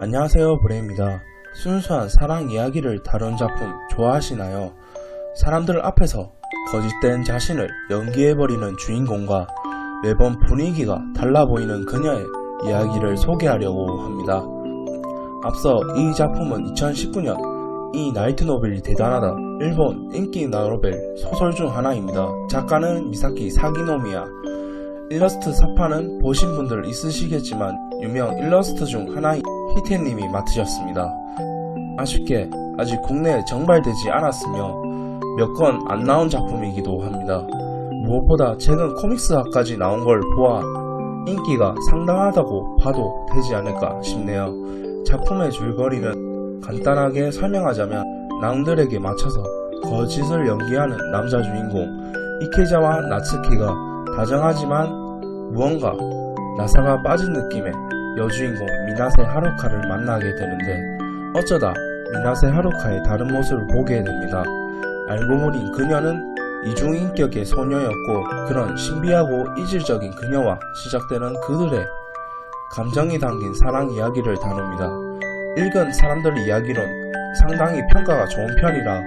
안녕하세요 브레입니다. 순수한 사랑 이야기를 다룬 작품 좋아하시나요? 사람들 앞에서 거짓된 자신을 연기해버리는 주인공과 매번 분위기가 달라 보이는 그녀의 이야기를 소개하려고 합니다. 앞서 이 작품은 2019년 이 나이트 노벨이 대단하다 일본 인기 나노벨 소설 중 하나입니다. 작가는 미사키 사기노미야 일러스트 사파는 보신 분들 있으시겠지만 유명 일러스트 중 하나인 히테님이 맡으셨습니다. 아쉽게 아직 국내에 정발되지 않았으며 몇 건 안 나온 작품이기도 합니다. 무엇보다 최근 코믹스화까지 나온 걸 보아 인기가 상당하다고 봐도 되지 않을까 싶네요. 작품의 줄거리는 간단하게 설명하자면 낭들에게 맞춰서 거짓을 연기하는 남자 주인공 이케자와 나츠키가 다정하지만 무언가 나사가 빠진 느낌의 여주인공 미나세 하루카를 만나게 되는데 어쩌다 미나세 하루카의 다른 모습을 보게 됩니다. 알고 보니 그녀는 이중인격의 소녀였고 그런 신비하고 이질적인 그녀와 시작되는 그들의 감정이 담긴 사랑 이야기를 다룹니다. 읽은 사람들 이야기론 상당히 평가가 좋은 편이라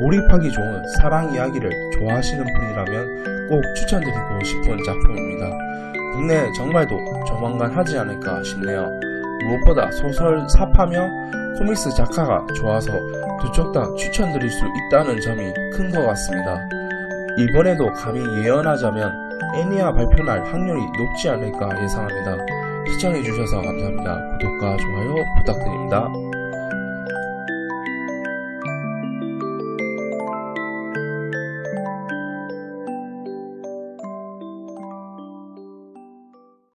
몰입하기 좋은 사랑 이야기를 좋아하시는 분이라면 꼭 추천드리고 싶은 작품입니다. 국내에 정말도 조만간 하지 않을까 싶네요. 무엇보다 소설 사파며 코믹스 작가가 좋아서 두쪽 다 추천드릴 수 있다는 점이 큰 것 같습니다. 이번에도 감히 예언하자면 애니아 발표날 확률이 높지 않을까 예상합니다. 시청해주셔서 감사합니다. 구독과 좋아요 부탁드립니다.